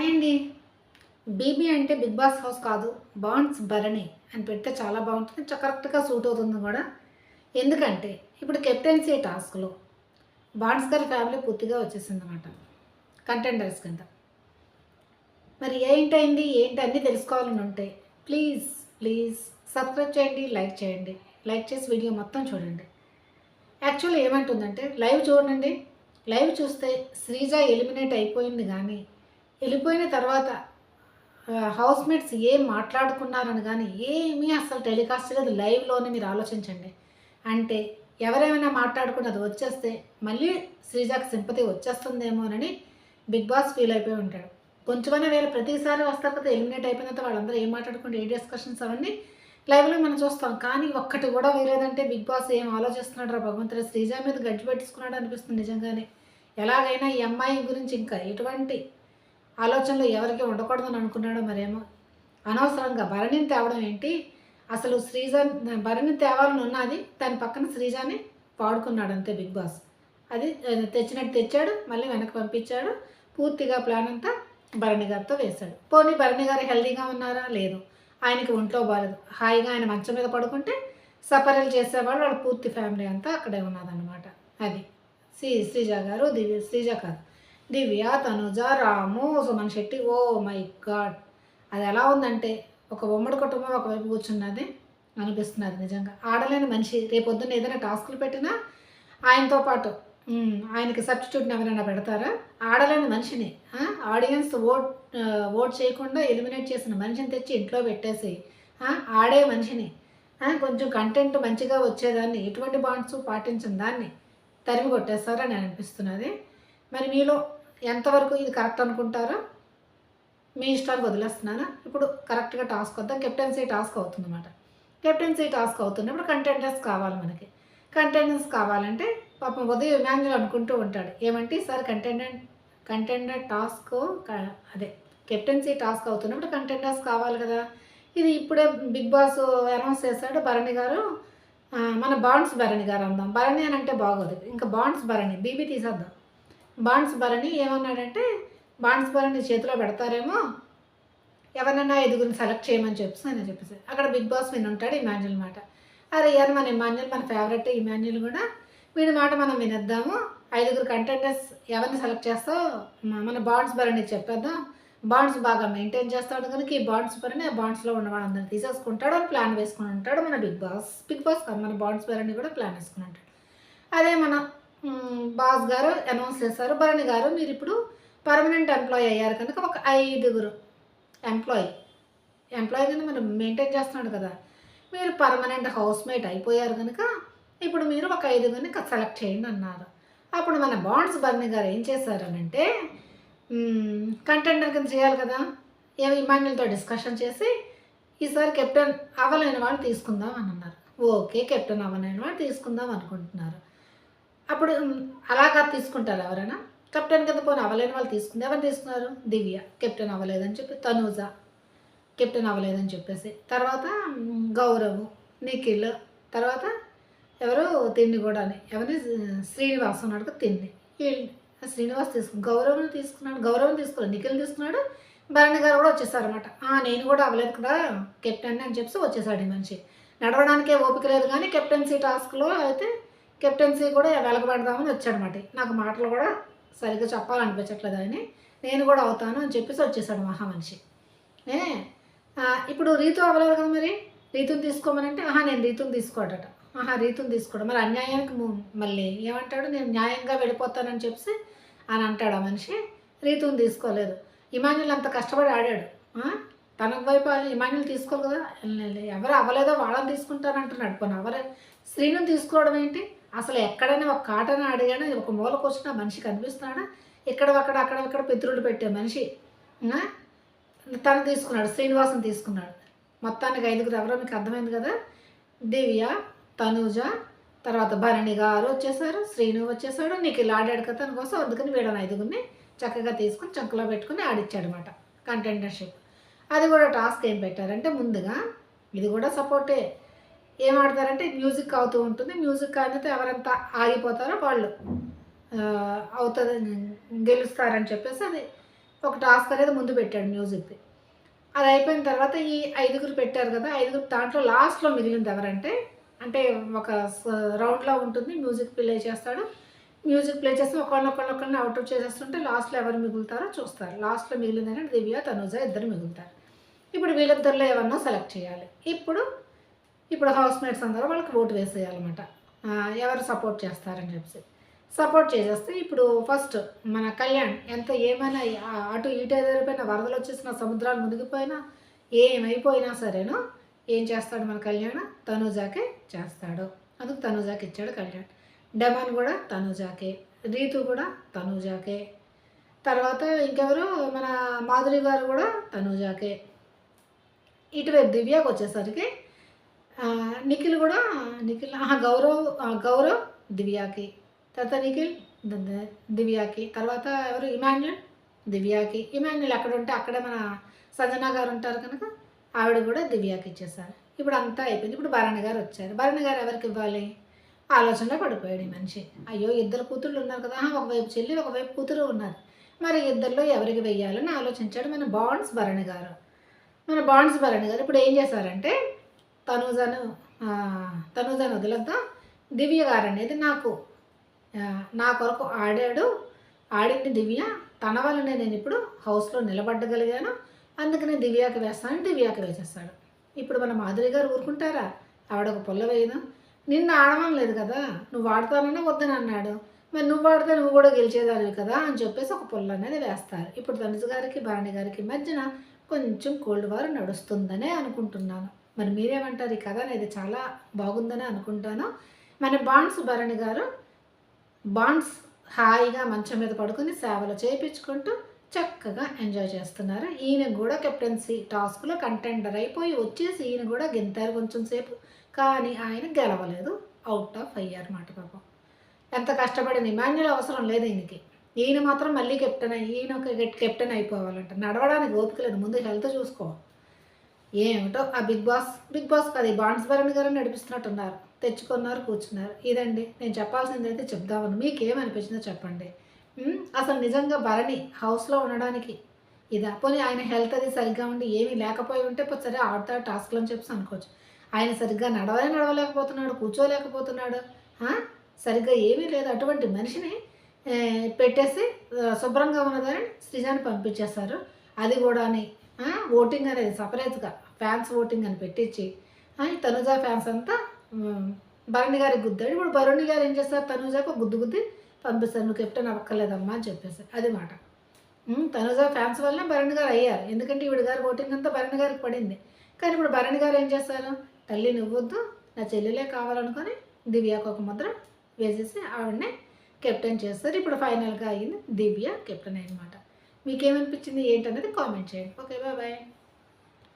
Hi అండి BB అంటే Bigg Boss house కాదు బాండ్స్ భరణి అని పెడితే చాలా బాగుంటుంది చ- కరెక్ట్గా సూట్ అవుతుంది కూడా. ఎందుకంటే ఇప్పుడు కెప్టెన్సీ టాస్క్లో బాండ్స్ గారి ఫ్యామిలీ పూర్తిగా వచ్చేసింది అనమాట కంటెండర్స్ కింద. మరి ఏంటైంది? ఏంటి? అన్నీ తెలుసుకోవాలని ఉంటే ప్లీజ్ ప్లీజ్ సబ్స్క్రైబ్ చేయండి లైక్ చేయండి. లైక్ చేసి వీడియో మొత్తం చూడండి. యాక్చువల్లీ ఏమంటుందంటే లైవ్ చూడండి. లైవ్ చూస్తే శ్రీజ ఎలిమినేట్ అయిపోయింది కానీ వెళ్ళిపోయిన తర్వాత హౌస్ మేట్స్ ఏం మాట్లాడుకున్నారని కానీ ఏమీ అసలు టెలికాస్ట్ లేదు లైవ్లోనే మీరు ఆలోచించండి. అంటే ఎవరేమైనా మాట్లాడుకున్నది వచ్చేస్తే మళ్ళీ శ్రీజాకి సింపతి వచ్చేస్తుందేమోనని బిగ్ బాస్ ఫీల్ అయిపోయి ఉంటాడు. కొంచెమైనా వేళ ప్రతిసారి వస్తారు కదా ఎలిమినేట్ అయిపోయిన తర్వాత వాళ్ళందరూ ఏం మాట్లాడుకుంటే ఏ డిస్కషన్స్ అవన్నీ లైవ్లో మనం చూస్తాం. కానీ ఒక్కటి కూడా వేరేదంటే బిగ్ బాస్ ఏం ఆలోచిస్తున్నాడు రా భగవంతుడు? శ్రీజ మీద గడ్డి పెట్టించుకున్నాడు అనిపిస్తుంది నిజంగానే. ఎలాగైనా ఈ అమ్మాయి గురించి ఇంకా ఎటువంటి ఆలోచనలు ఎవరికి ఉండకూడదని అనుకున్నాడో మరేమో? అనవసరంగా భరణిని తేవడం ఏంటి? అసలు శ్రీజ భరణి తేవాలని ఉన్నది దాని పక్కన శ్రీజాని పాడుకున్నాడు అంతే బిగ్ బాస్. అది తెచ్చినట్టు తెచ్చాడు మళ్ళీ వెనక్కి పంపించాడు పూర్తిగా ప్లాన్ అంతా భరణి గారితో వేశాడు. పోనీ భరణి గారు హెల్దీగా ఉన్నారా? లేదు. ఆయనకి ఒంట్లో బాలేదు. హాయిగా ఆయన మంచం మీద పడుకుంటే సపరలు చేసేవాళ్ళు వాళ్ళ పూర్తి ఫ్యామిలీ అంతా అక్కడే ఉన్నదన్నమాట. అది. శ్రీ శ్రీజ గారు దివ్య శ్రీజ కాదు. Divya Tanuja Ramu Suman Shetty oh my god. అది ఎలా ఉందంటే ఒక ఉమ్మడి కుటుంబం ఒకవైపు కూర్చున్నది అనిపిస్తున్నది నిజంగా. ఆడలేని మనిషి రేపొద్దున ఏదైనా టాస్కులు పెట్టినా ఆయనతో పాటు ఆయనకి సబ్స్టిట్యూట్ని ఎవరైనా పెడతారా? ఆడలేని మనిషిని ఆడియన్స్ ఓట్ ఓట్ చేయకుండా ఎలిమినేట్ చేసిన మనిషిని తెచ్చి ఇంట్లో పెట్టేసి ఆడే మనిషిని కొంచెం కంటెంట్ మంచిగా వచ్చేదాన్ని ఎటువంటి బాండ్స్ పాటించిన దాన్ని తరిమి కొట్టేస్తారని అనిపిస్తున్నది. మరి మీలో ఎంతవరకు ఇది కరెక్ట్ అనుకుంటారో మీ ఇష్టాలు వదిలేస్తున్నాను. ఇప్పుడు కరెక్ట్గా టాస్క్ వద్దాం. కెప్టెన్సీ టాస్క్ అవుతుందన్నమాట. కెప్టెన్సీ టాస్క్ అవుతున్నప్పుడు కంటెంటర్స్ కావాలి మనకి. కంటెంటర్స్ కావాలంటే పాపం ఉదయం ఇమాన్యుల్ అనుకుంటూ ఉంటాడు. ఏమంటే సార్ కంటెండెంట్ కంటెండర్ టాస్క్ అదే కెప్టెన్సీ టాస్క్ అవుతున్నప్పుడు కంటెండర్స్ కావాలి కదా. ఇది ఇప్పుడే బిగ్ బాస్ అనౌన్స్ చేశాడు భరణి గారు. మన బాండ్స్ భరణి గారు అందాం. భరణి అని అంటే బాగోదు. ఇంకా బాండ్స్ భరణి బీబీ తీసేద్దాం. బాండ్స్ భరణి ఏమన్నాడంటే బాండ్స్ భరణి చేతిలో పెడతారేమో ఎవరినైనా ఐదుగురిని సెలెక్ట్ చేయమని చెప్పేసి ఆయన చెప్పేసి అక్కడ బిగ్ బాస్ విన్ ఉంటాడు ఇమాన్యుల్ మాట. అరే మన ఇమాన్యుల్ మన ఫేవరెట్ ఇమాన్యుల్ కూడా వీడి మాట మనం వినేద్దాము. ఐదుగురు కంటెంటర్స్ ఎవరిని సెలెక్ట్ చేస్తావు? మన బాండ్స్ భరణి చెప్పేద్దాం. బాండ్స్ బాగా మెయింటైన్ చేస్తాడు కనుక ఈ బాండ్స్ భరణి ఆ బాండ్స్లో ఉన్న వాళ్ళందరినీ తీసేసుకుంటాడు అని ప్లాన్ వేసుకుని ఉంటాడు మన బిగ్ బాస్. బిగ్ బాస్ కాదు మన బాండ్స్ భరణి కూడా ప్లాన్ వేసుకుని ఉంటాడు. అదే మన బాస్ గారు అనౌన్స్ చేశారు. భరణి గారు మీరు ఇప్పుడు పర్మనెంట్ ఎంప్లాయీ అయ్యారు కనుక ఒక ఐదుగురు ఎంప్లాయీ ఎంప్లాయీ కింద మనం మెయింటైన్ చేస్తున్నాడు కదా. మీరు పర్మనెంట్ హౌస్ మేట్ అయిపోయారు కనుక ఇప్పుడు మీరు ఒక ఐదుగురిని సెలెక్ట్ చేయండి అన్నారు. అప్పుడు మన బాండ్స్ బర్ని గారు ఏం చేశారనంటే కంటెండర్ కింద చేయాలి కదా. ఏమి ఇమాన్యుల్తో డిస్కషన్ చేసి ఈసారి కెప్టెన్ అవ్వలేని వాళ్ళు తీసుకుందాం అని అన్నారు. ఓకే కెప్టెన్ అవ్వలేని వాళ్ళు తీసుకుందాం అనుకుంటున్నారు. అప్పుడు అలాగా తీసుకుంటారు ఎవరైనా. కెప్టెన్ కింద పోనీ అవ్వలేని వాళ్ళు తీసుకుంది ఎవరు తీసుకున్నారు? దివ్య. కెప్టెన్ అవ్వలేదని చెప్పి తనూజ. కెప్టెన్ అవ్వలేదని చెప్పేసి. తర్వాత గౌరవ్ నిఖిల్. తర్వాత ఎవరు? తిండి కూడా అని. ఎవరిని? శ్రీనివాస్ ఉన్నాడు కదా తిండి. వీళ్ళు శ్రీనివాస్ తీసుకుని గౌరవం తీసుకున్నాడు. గౌరవం తీసుకున్నాడు. నిఖిల్ తీసుకున్నాడు. భరణి గారు కూడా వచ్చేసారు అనమాట నేను కూడా అవ్వలేదు కదా కెప్టెన్ అని చెప్పి వచ్చేసాడు ఈ మనిషి. నడవడానికే ఓపిక లేదు కానీ కెప్టెన్సీ టాస్క్లో అయితే కెప్టెన్సీ కూడా వెలగబెడదామని వచ్చాడనమాట నాకు మాటలు కూడా సరిగ్గా చెప్పాలనిపించట్లేదు అని. నేను కూడా అవుతాను అని చెప్పేసి వచ్చేసాడు మహామనిషి ఏ? ఇప్పుడు రీతు అవ్వలేదు కదా మరి? రీతుని తీసుకోమనంటే ఆహా నేను రీతుని తీసుకోడట. ఆహా రీతుని తీసుకోవడం మరి అన్యాయానికి మళ్ళీ ఏమంటాడు? నేను న్యాయంగా వెళ్ళిపోతానని చెప్పి అని అంటాడు ఆ మనిషి. రీతుని తీసుకోలేదు. ఇమాన్యుల్ అంత కష్టపడి ఆడాడు. తన వైపు వాళ్ళు ఇమాన్యుల్ తీసుకోరు కదా? ఎవరు అవ్వలేదో వాళ్ళని తీసుకుంటారంటున్నాడు పోనీ ఎవరు? శ్రీను తీసుకోవడం ఏంటి? అసలు ఎక్కడైనా ఒక కాటన అడిగానే? ఒక మూలకు వచ్చిన మనిషి కనిపిస్తున్నాడా ఇక్కడ అక్కడ అక్కడ ఇక్కడ పితృలు పెట్టే మనిషి తను తీసుకున్నాడు శ్రీనివాసం తీసుకున్నాడు. మొత్తానికి ఐదుగురు ఎవరో మీకు అర్థమైంది కదా? దివ్య తనూజ తర్వాత భరణి గారు వచ్చేసారు శ్రీను వచ్చేసాడు. నీకు ఇలా ఆడాడు కదా తన కోసం అందుకని వీడని ఐదుగురిని చక్కగా తీసుకుని చంకలో పెట్టుకుని ఆడిచ్చాడనమాట కంటెంటర్షిప్ అది కూడా టాస్క్ ఏం పెట్టారంటే ముందుగా ఇది కూడా సపోర్టే ఏం ఆడతారంటే మ్యూజిక్ అవుతూ ఉంటుంది. మ్యూజిక్ అయితే ఎవరంతా ఆగిపోతారో వాళ్ళు అవుతుంది గెలుస్తారని చెప్పేసి అది ఒక టాస్క్ అనేది ముందు పెట్టాడు మ్యూజిక్ది అది అయిపోయిన తర్వాత ఈ ఐదుగురు పెట్టారు కదా ఐదుగురు దాంట్లో లాస్ట్లో మిగిలింది ఎవరంటే అంటే ఒక రౌండ్లో ఉంటుంది. మ్యూజిక్ ప్లే చేస్తాడు. మ్యూజిక్ ప్లే చేస్తే ఒకళ్ళొకళ్ళు ఒకళ్ళని అవుట్ చేసేస్తుంటే లాస్ట్లో ఎవరు మిగులుతారో చూస్తారు. లాస్ట్లో మిగిలిందంటే దివ్య తనుజ ఇద్దరు మిగులుతారు. ఇప్పుడు వీళ్ళిద్దరిలో ఎవరినో సెలెక్ట్ చేయాలి. ఇప్పుడు ఇప్పుడు హౌస్ మేట్స్ అందరూ వాళ్ళకి ఓటు వేసేయాలన్నమాట. ఎవరు సపోర్ట్ చేస్తారని చెప్పేసి. సపోర్ట్ చేసేస్తే ఇప్పుడు ఫస్ట్ మన కళ్యాణ్ ఎంత ఏమైనా అటు ఇటు ఎదిరిపోయిన వరదలు వచ్చేసిన సముద్రాలు మునిగిపోయినా ఏమైపోయినా సరేను ఏం చేస్తాడు మన కళ్యాణ్? తనుజాకే చేస్తాడు. అందుకు తనుజాకి ఇచ్చాడు కళ్యాణ్. డమాన్ కూడా తనుజాకే. రీతు కూడా తనుజాకే. తర్వాత ఇంకెవరు? మన మాధురి గారు కూడా తనుజాకే. ఇటువైపు దివ్యాకి వచ్చేసరికి నిఖిల్ కూడా నిఖిల్ ఆహా, గౌరవ్ గౌరవ్ దివ్యాకి. తర్వాత నిఖిల్ దివ్యాకి. తర్వాత ఎవరు? ఇమాన్యుల్? దివ్యాకి. ఇమాన్యుల్ ఎక్కడ ఉంటే అక్కడే మన సంజన గారు ఉంటారు కనుక ఆవిడ కూడా దివ్యాకి ఇచ్చేసారు ఇప్పుడు అంతా అయిపోయింది. ఇప్పుడు భరణి గారు వచ్చారు. భరణి గారు ఎవరికి ఇవ్వాలి? ఆలోచనలో పడిపోయాడు ఈ మనిషి. అయ్యో ఇద్దరు కూతుళ్ళు ఉన్నారు కదా. ఒకవైపు చెల్లి ఒకవైపు కూతురు ఉన్నారు. మరి ఇద్దరిలో ఎవరికి వెయ్యాలని ఆలోచించాడు మన బాండ్స్ భరణి గారు. మన బాండ్స్ భరణి గారు ఇప్పుడు ఏం చేశారంటే తనుజను తనుజను తనూజను వదిలేద్దాం. దివ్య గారు అనేది నాకు నా కొరకు ఆడాడు. ఆడింది దివ్య. తన వల్లనే నేను ఇప్పుడు హౌస్లో నిలబడగలిగాను అందుకనే దివ్యాకి వేస్తాను దివ్యాకి వేసేస్తాడు. ఇప్పుడు మన మాధురి గారు ఊరుకుంటారా? ఆవిడ ఒక పొల్ల వేయదు నిన్ను ఆడమని లేదు కదా. నువ్వు వాడతానన్నా వద్దని అన్నాడు. మరి నువ్వు వాడితే నువ్వు కూడా గెలిచేదానివి కదా అని చెప్పేసి ఒక పుల్ల అనేది వేస్తారు. ఇప్పుడు ధనుజు గారికి భరణి గారికి మధ్యన కొంచెం కోల్డ్ వారు నడుస్తుందనే అనుకుంటున్నాను. మరి మీరేమంటారు? ఈ కథ అనేది చాలా బాగుందని అనుకుంటాను. మన బాండ్స్ భరణి గారు బాండ్స్ హాయిగా మంచం మీద పడుకుని సేవలు చేయించుకుంటూ చక్కగా ఎంజాయ్ చేస్తున్నారు. ఈయన కూడా కెప్టెన్సీ టాస్క్లో కంటెండర్ అయిపోయి వచ్చేసి ఈయన కూడా గెంతారు కొంచెం సేపు కానీ ఆయన గెలవలేదు. అవుట్ ఆఫ్ అయ్యారు మాట పాపం. ఎంత కష్టపడిన ఇమాన్యుల్ అవసరం లేదు ఈయనకి. ఈయన మాత్రం మళ్ళీ కెప్టెన్ అయ్యి ఈయన ఒక కెప్టెన్ అయిపోవాలంట. నడవడానికి ఓపిక లేదు. ముందు హెల్త్ చూసుకో. ఏమిటో? ఆ బిగ్ బాస్ బిగ్ బాస్ కాదు ఈ బాండ్స్ భరణ్ గారు నడిపిస్తున్నట్టున్నారు. తెచ్చుకున్నారు కూర్చున్నారు. ఇదండి నేను చెప్పాల్సింది అయితే చెప్దామని. మీకు ఏమనిపించిందో చెప్పండి అసలు నిజంగా భరణి హౌస్లో ఉండడానికి ఇదా? పోనీ ఆయన హెల్త్ అది సరిగ్గా ఉండి ఏమీ లేకపోయి ఉంటే సరే ఆడతాడు టాస్క్లు అని చెప్పి అనుకోవచ్చు. ఆయన సరిగ్గా నడవలే నడవలేకపోతున్నాడు కూర్చోలేకపోతున్నాడు. సరిగ్గా ఏమీ లేదు. అటువంటి మనిషిని పెట్టేసి శుభ్రంగా ఉన్నదని సృజాన్ని పంపించేశారు. అది కూడాని ఓటింగ్ అనేది సపరేట్గా ఫ్యాన్స్ ఓటింగ్ అని పెట్టించి ఆ, తనుజా ఫ్యాన్స్ అంతా భరణి గారికి గుద్దాడు. ఇప్పుడు భరణి గారు ఏం చేస్తారు? తనుజాకు గుద్దు గుద్ది పంపిస్తారు. నువ్వు కెప్టెన్ అవ్వక్కర్లేదమ్మా అని చెప్పేసి. అది మాట. తనుజా ఫ్యాన్స్ వల్లనే భరణి గారు అయ్యారు. ఎందుకంటే ఈవిడ గారి ఓటింగ్ అంతా భరణి గారికి పడింది. కానీ ఇప్పుడు భరణి గారు ఏం చేస్తారు? తల్లి నువ్వొద్దు నా చెల్లెలే కావాలనుకొని దివ్యకు ఒక ముద్ర వేసేసి ఆవిడనే కెప్టెన్ చేస్తారు. ఇప్పుడు ఫైనల్గా అయ్యింది దివ్య కెప్టెన్ అనమాట మీకేమనిపించింది ఏంటనేది కామెంట్ చేయండి. Okay bye bye.